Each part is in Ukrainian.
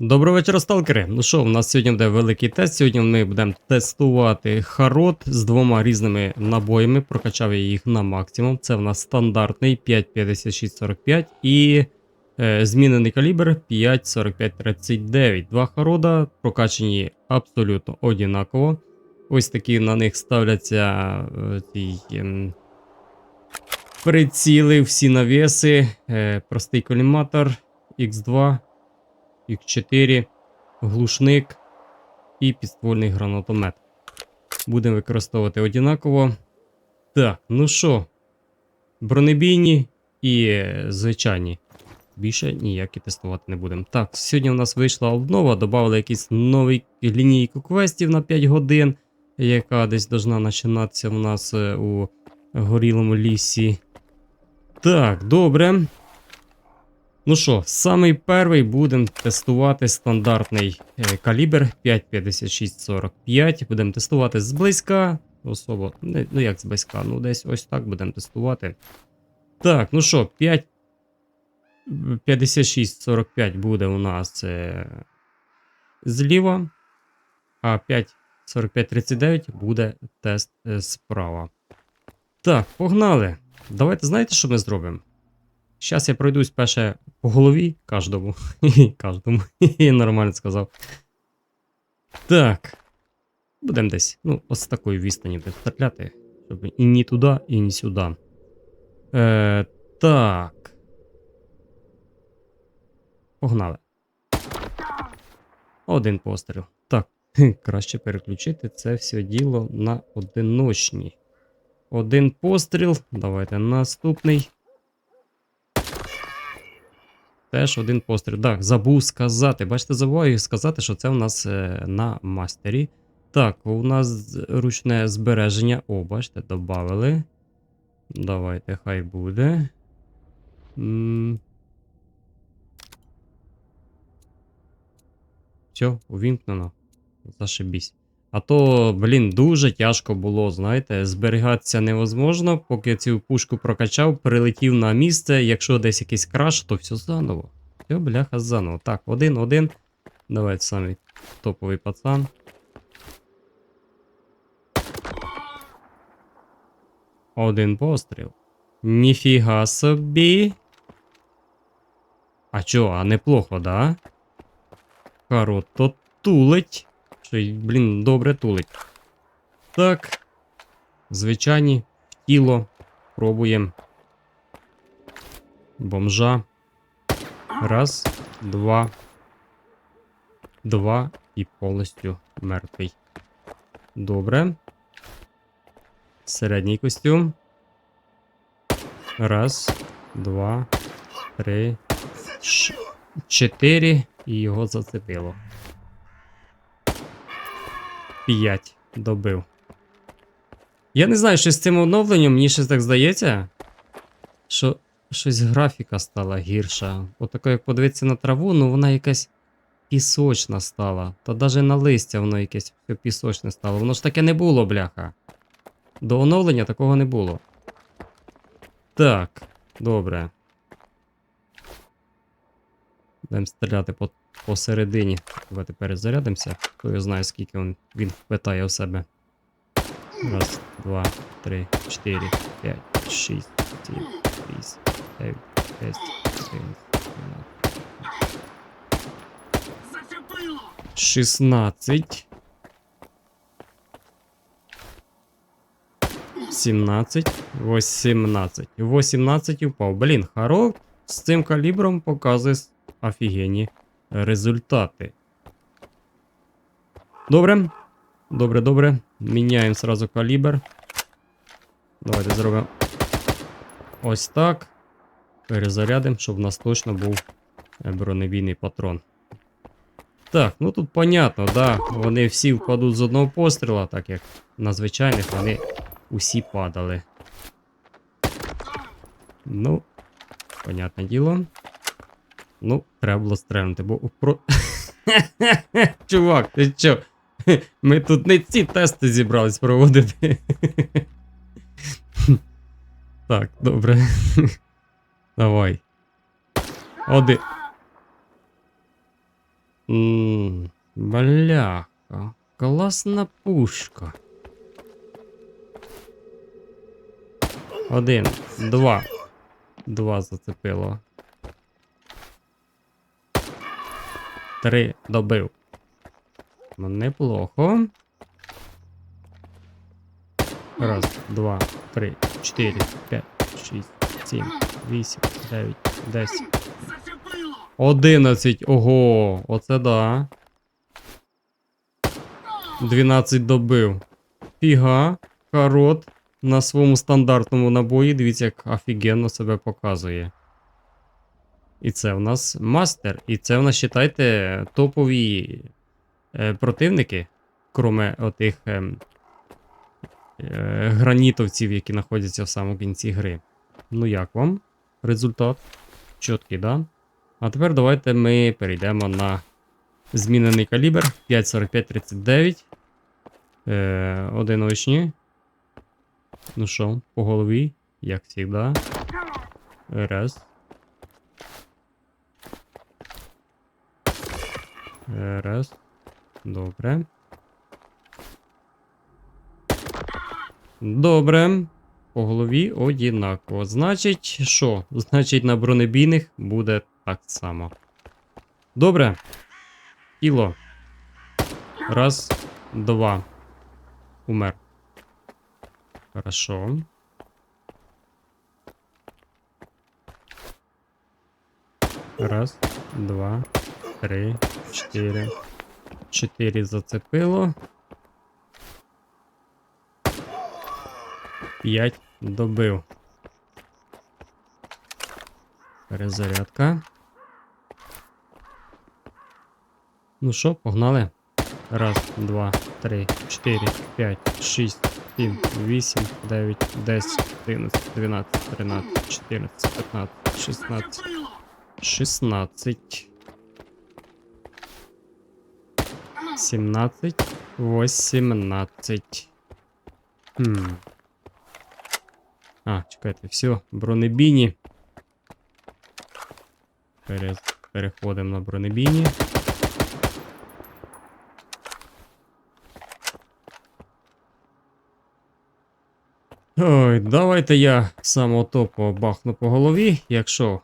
Доброго вечора, сталкери. Ну що, у нас сьогодні буде великий тест. Сьогодні ми будемо тестувати харот з двома різними набоями. Прокачав я їх на максимум. Це в нас стандартний 5,5645 і е, змінений калібр 5,4539. Два харода прокачані абсолютно однаково. Ось такі на них ставляться е, ці, ем, приціли, всі навіси, е, простий коліматор X2. Х4, глушник і підствольний гранатомет. Будемо використовувати однаково. Так, ну що, бронебійні і е, звичайні. Більше ніякі тестувати не будемо. Так, сьогодні у нас вийшла обнова, додали якийсь новий лінійку квестів на 5 годин, яка десь должна починатися у нас е, у горілому лісі. Так, добре. Ну що, самий перший будемо тестувати стандартний е, калібр 5,5645. Будемо тестувати зблизька. Особо, ну як зблизька, ну десь ось так будемо тестувати. Так, ну що, 5. 56-45 буде у нас е, зліва, а 5.45-39 буде тест е, справа. Так, погнали. Давайте знаєте, що ми зробимо? Зараз я пройдусь перше по голові кожному. кожному. Нормально сказав. Так. Будемо десь, ну, ось такої відстані стріляти, щоб і ні туди, і ні сюди. Е, так. Погнали. Один постріл. Так, краще переключити це все діло на одиночні. Один постріл. Давайте наступний. Теж один постріл. Так, забув сказати. Бачите, забуваю сказати, що це у нас е, на мастері. Так, у нас ручне збереження. О, бачите, додали. Давайте, хай буде. Все, увімкнено. Зашибісь. А то, блін, дуже тяжко було, знаєте, зберігатися невозможно, поки цю пушку прокачав, прилетів на місце. Якщо десь якийсь краш, то все заново. Все, бляха, заново. Так, один-один. Давайте самий топовий пацан. Один постріл. Ніфіга собі. А чо, а неплохо, да? Карот то тулить. Що, й, блін, добре тулить. Так. Звичайні, тіло. Пробуємо. Бомжа. Раз, два. Два і повністю мертвий. Добре. Середній костюм. Раз, два, три, чотири. І його зацепило. П'ять. Добив. Я не знаю, що з цим оновленням, мені щось так здається. Що щось графіка стала гірша. Отако, як подивитися на траву, ну вона якась пісочна стала. Та навіть на листя воно якесь пісочне стало. Воно ж таке не було, бляха. До оновлення такого не було. Так, добре. Будемо стріляти по, посередині. Давайте перезарядимося. Хто знає, скільки він, він впитає в себе. Раз, два, три, чотири, п'ять, шість, сім, вісім, дев'ять, десять, дванадцять. Шістнадцять. Сімнадцять. Восімнадцять. Восімнадцять упав. Блін, Харо з цим калібром показує офігенні результати. Добре. Добре, добре. Міняємо сразу калібр. Давайте зробимо ось так. Перезарядимо, щоб в нас точно був е, бронебійний патрон. Так, ну тут понятно, да. Вони всі впадуть з одного постріла, так як на звичайних вони усі падали. Ну, понятне діло. Ну, треба було стрельнути, бо про. Чувак, ти чо? Ми тут не ці тести зібрались проводити. Так, добре. Давай. Один. М, Бляха. Класна пушка. Один, два. Два зацепило. Три добив. Ну, неплохо. Раз, два, три, чотири, п'ять, шість, сім, вісім, дев'ять, десять. Одинадцять. Ого, оце да. 12 добив. Фіга, карот на своєму стандартному набої. Дивіться, як офігенно себе показує. І це в нас мастер. І це в нас, считайте, топові е, противники, кроме отих ем, е, гранітовців, які знаходяться в самому кінці гри. Ну як вам? Результат? Чіткий, да? А тепер давайте ми перейдемо на змінений калібр 5.45-39. Е, одиночні. Ну що, по голові, як завжди. Раз. Раз. Добре. Добре. По голові однаково. Значить, що? Значить, на бронебійних буде так само. Добре. Тіло. Раз, два. Умер. Хорошо. Раз, два, три, чотири. Чотири зацепило. П'ять добив. Перезарядка. Ну що, погнали? Раз, два, три, чотири, п'ять, шість, сім, вісім, дев'ять, десять, одинадцять, дванадцять, тринадцять, чотирнадцять, п'ятнадцять, шістнадцять, шістнадцять. Сімнадцять, восімнадцять. Хм. А, чекайте, все, бронебійні. Пере... Переходимо на бронебійні. Ой, давайте я самого топу бахну по голові, якщо.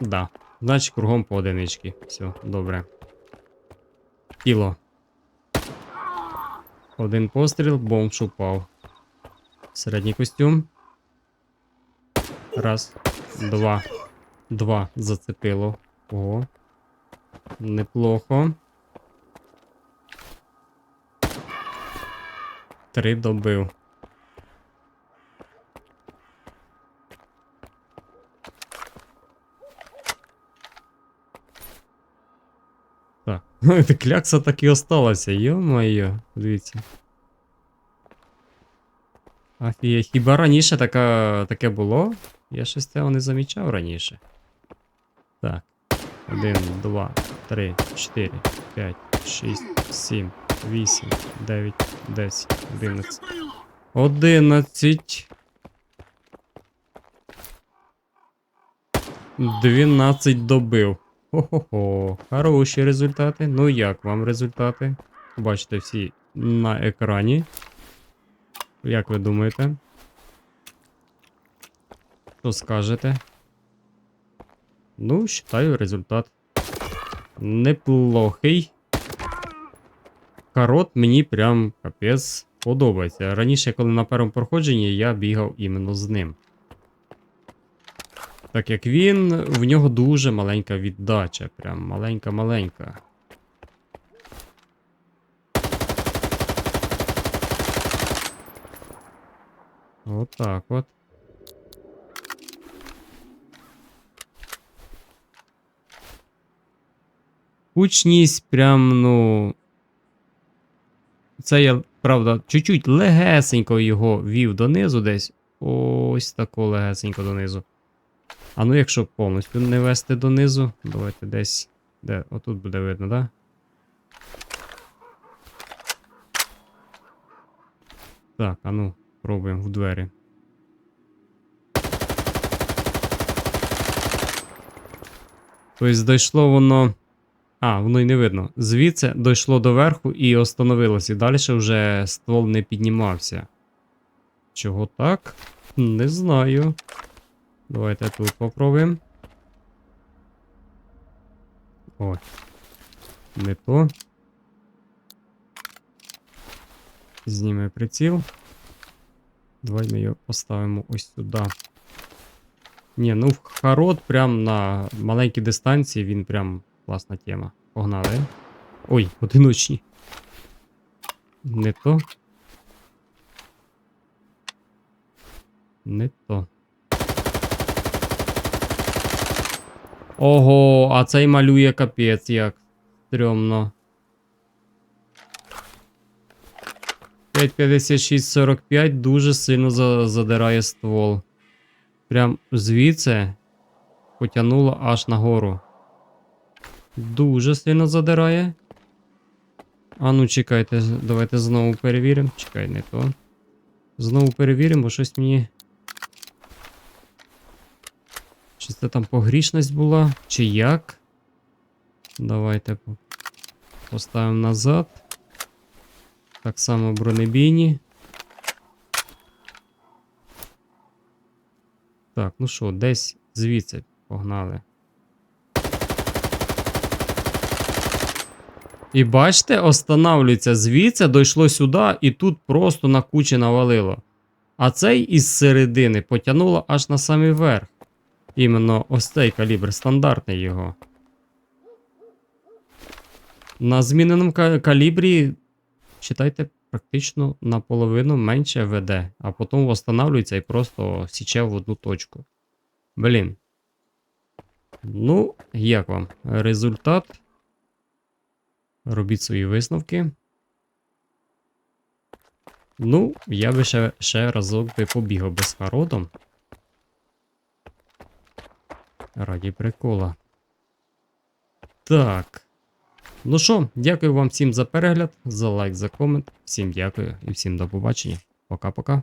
Да. Значить кругом по одинички. Все, добре. Тіло. Один постріл, бомж упав. Середній костюм. Раз, два. Два зацепило. Ого. Неплохо. Три добив. Так. Ну, це клякса так і осталася, йо-моє, дивіться. Афія, хіба раніше така, таке було? Я щось цього не замічав раніше. Так. 1, 2, 3, 4, 5, 6, 7, 8, 9, 10, 11. 11. 12 добив. Хо-хо-хо. Хороші результати. Ну як вам результати? Бачите всі на екрані. Як ви думаєте? Що скажете? Ну, вважаю, результат неплохий. Карот мені прям капець подобається. Раніше, коли на першому проходженні, я бігав іменно з ним. Так як він, в нього дуже маленька віддача. Прям маленька-маленька. Отак от. Кучність прям, ну. Це я, правда, чуть-чуть легесенько його вів донизу десь. Ось тако легесенько донизу. А ну, якщо повністю не вести донизу, давайте десь. Де? Отут буде видно, так? Да? Так, а ну, пробуємо в двері. Тобто дійшло воно А, воно й не видно. Звідси дійшло до верху і остановилось. І далі вже ствол не піднімався. Чого так? Не знаю. Давайте тут попробуємо. Ой. Не то. Зніме приціл. Давай ми його поставимо ось сюди. Ні, ну в хород прям на маленькій дистанції він прям класна тема. Погнали. Ой, одиночні. Не то. Не то. Ого, а цей малює капець як. Стрьомно. 5.56.45 дуже сильно за- задирає ствол. Прям звідси потягнуло аж нагору. Дуже сильно задирає. А ну чекайте, давайте знову перевіримо. Чекай, не то. Знову перевіримо, бо щось мені. Чи це там погрішність була? Чи як? Давайте поставимо назад. Так само бронебійні. Так, ну що, десь звідси погнали. І бачите, останавлюється звідси, дійшло сюди, і тут просто на кучі навалило. А цей із середини потягнуло аж на самий верх. Іменно ось цей калібр, стандартний його. На зміненому калібрі, читайте, практично наполовину менше веде, а потім встановлюється і просто січе в одну точку. Блін. Ну, як вам? Результат. Робіть свої висновки. Ну, я би ще, ще разок би побігав без хородом. Раді прикола. Так. Ну що, дякую вам всім за перегляд, за лайк, за комент. Всім дякую і всім до побачення. Пока-пока.